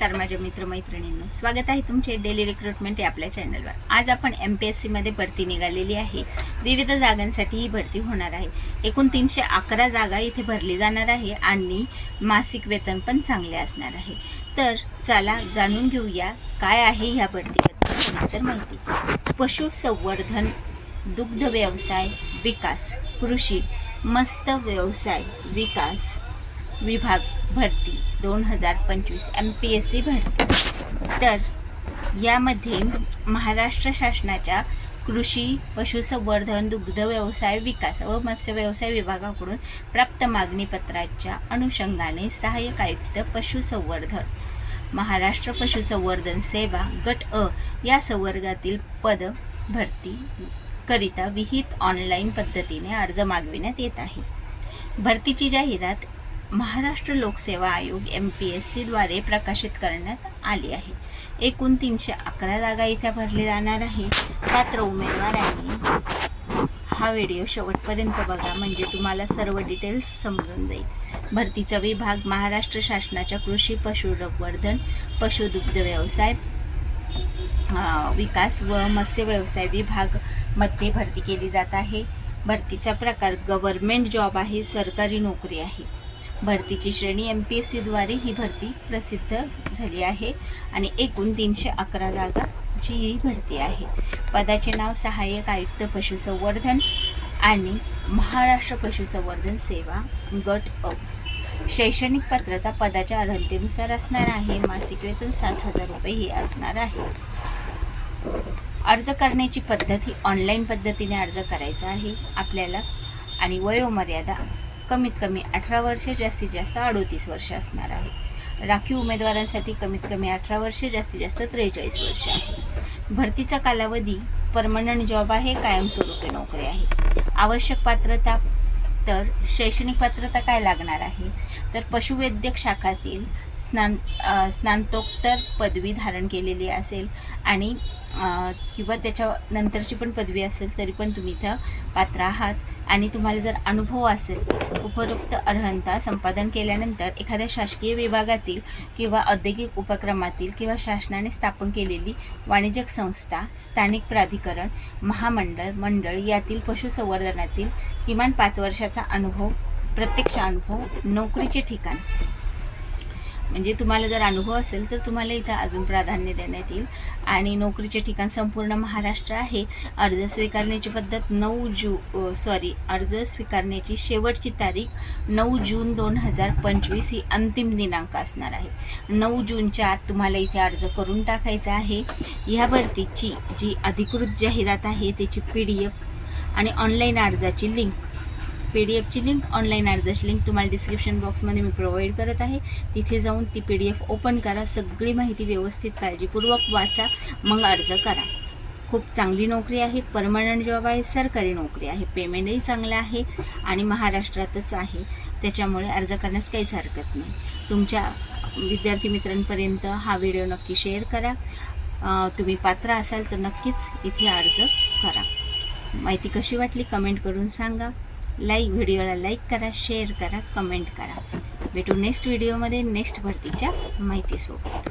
नमस्कार माझ्या मित्रमैत्रिणींनो. स्वागत आहे तुमचे डेली रिक्रुटमेंट या आपल्या चॅनलवर आज आपण एम पी एस सीमध्ये भरती निघालेली आहे. विविध जागांसाठी ही भरती होणार आहे. एकूण तीनशे अकरा जागा इथे भरली जाणार आहे आणि मासिक वेतन पण चांगले असणार आहे. तर चला जाणून घेऊया काय आहे ह्या भरतीबद्दल सविस्तर माहिती. पशुसंवर्धन दुग्ध व्यवसाय विकास कृषी मस्त व्यवसाय विकास विभाग भरती दोन हजार पंचवीस एम पी एस सी भरती. तर यामध्ये महाराष्ट्र शासनाच्या कृषी पशुसंवर्धन दुग्ध व्यवसाय विकास व मत्स्य व्यवसाय विभागाकडून प्राप्त मागणीपत्राच्या अनुषंगाने सहाय्यक आयुक्त पशुसंवर्धन महाराष्ट्र पशुसंवर्धन सेवा गट अ या संवर्गातील पद भरती करिता विहित ऑनलाईन पद्धतीने अर्ज मागविण्यात येत आहे. भरतीची जाहिरात महाराष्ट्र लोकसेवा आयोग एम पी एस सीद्वारे प्रकाशित करण्यात आली आहे. एकूण तीनशे अकरा जागा इथे भरली जाणार आहे. पात्र उमेदवारांनी हा व्हिडिओ शेवटपर्यंत बघा म्हणजे तुम्हाला सर्व डिटेल्स समजून जाईल. भरतीचा विभाग महाराष्ट्र शासनाच्या कृषी पशुसंवर्धन पशुदुग्ध व्यवसाय विकास व मत्स्य व्यवसाय विभागमध्ये भरती केली जात आहे. भरतीचा प्रकार गव्हर्मेंट जॉब आहे सरकारी नोकरी आहे. भरतीची श्रेणी एम पी एस सीद्वारे ही भरती प्रसिद्ध झाली आहे आणि एकूण तीनशे अकरा जागाची ही भरती आहे. पदाचे नाव सहाय्यक आयुक्त पशुसंवर्धन आणि महाराष्ट्र पशुसंवर्धन सेवा गट अ. शैक्षणिक पात्रता पदाच्या अर्हतेनुसार असणार आहे. मासिक वेतन साठ हजार रुपये हे असणार आहे. अर्ज करण्याची पद्धत ही ऑनलाईन पद्धतीने अर्ज करायचा आहे आपल्याला आणि वयोमर्यादा कमीत कमी अठरा वर्ष जास्तीत जास्त अडोतीस वर्ष असणार आहे. राखीव उमेदवारांसाठी कमीत कमी अठरा वर्ष जास्तीत जास्त त्रेचाळीस वर्ष आहे. भरतीचा कालावधी परमनंट जॉब आहे कायमस्वरूपी नोकरी आहे. आवश्यक पात्रता तर शैक्षणिक पात्रता काय लागणार आहे? तर पशुवैद्यक शाखातील स्नान स्नातोत्तर पदवी धारण केलेली असेल आणि किंवा त्याच्या नंतरची पण पदवी असेल तरी पण तुम्ही इथं पात्र आहात. आणि तुम्हाला जर अनुभव असेल उपरोक्त अर्हता संपादन केल्यानंतर एखाद्या शासकीय विभागातील किंवा औद्योगिक उपक्रमातील किंवा शासनाने स्थापन केलेली वाणिज्यिक संस्था स्थानिक प्राधिकरण महामंडळ मंडळ यातील पशुसंवर्धनातील किमान पाच वर्षाचा अनुभव प्रत्यक्ष अनुभव नोकरीचे ठिकाण म्हणजे तुम्हाला जर अनुभव असेल तर तुम्हाला इथं अजून प्राधान्य देण्यात येईल. आणि नोकरीचे ठिकाण संपूर्ण महाराष्ट्र आहे. अर्ज स्वीकारण्याची पद्धत नऊ जू सॉरी अर्ज स्वीकारण्याची शेवटची तारीख नऊ जून दोन हजार पंचवीस ही अंतिम दिनांक असणार आहे. नऊ जूनच्या आत तुम्हाला इथे अर्ज करून टाकायचा आहे. ह्या भरतीची जी अधिकृत जाहिरात आहे त्याची पी डी एफ आणि ऑनलाईन अर्जाची लिंक पी डी एफची लिंक ऑनलाईन अर्जाची लिंक तुम्हाला डिस्क्रिप्शन बॉक्समध्ये मी प्रोव्हाइड करत आहे. तिथे जाऊन ती पी डी एफ ओपन करा सगळी माहिती व्यवस्थित काळजीपूर्वक वाचा मग अर्ज करा. खूप चांगली नोकरी आहे परमनंट जॉब आहे सरकारी नोकरी आहे पेमेंटही चांगलं आहे आणि महाराष्ट्रातच आहे. त्याच्यामुळे अर्ज करण्यास काहीच हरकत नाही. तुमच्या विद्यार्थी मित्रांपर्यंत हा व्हिडिओ नक्की शेअर करा. तुम्ही पात्र असाल तर नक्कीच इथे अर्ज करा. माहिती कशी वाटली कमेंट करून सांगा. लाईक व्हिडिओला लाईक करा शेअर करा कमेंट करा. भेटू नेक्स्ट व्हिडिओमध्ये नेक्स्ट भरतीच्या माहितीसोबत.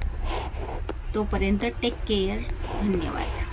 तोपर्यंत टेक केअर धन्यवाद.